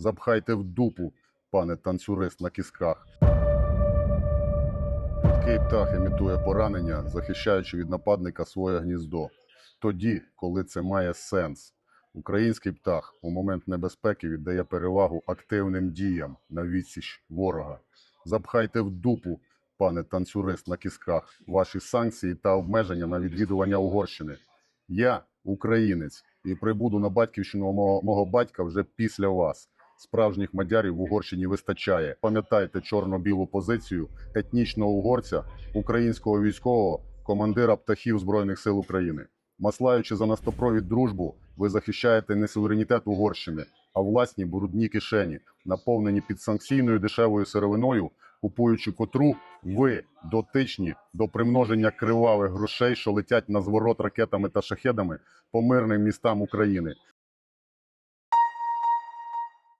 Запхайте в дупу, пане танцюрист на кісках. Рідкий птах імітує поранення, захищаючи від нападника своє гніздо. Тоді, коли це має сенс. Український птах у момент небезпеки віддає перевагу активним діям на відсіч ворога. Запхайте в дупу, пане танцюрист на кісках, ваші санкції та обмеження на відвідування Угорщини. Я українець і прибуду на батьківщину мого, мого батька вже після вас. Справжніх мадярів в Угорщині вистачає. Пам'ятайте чорно-білу позицію етнічного угорця, українського військового, командира птахів Збройних сил України. Маслаючи за настопровід дружбу, ви захищаєте не суверенітет Угорщини, а власні брудні кишені, наповнені підсанкційною дешевою сировиною, купуючи котру ви дотичні до примноження кривавих грошей, що летять на зворот ракетами та шахедами по мирним містам України.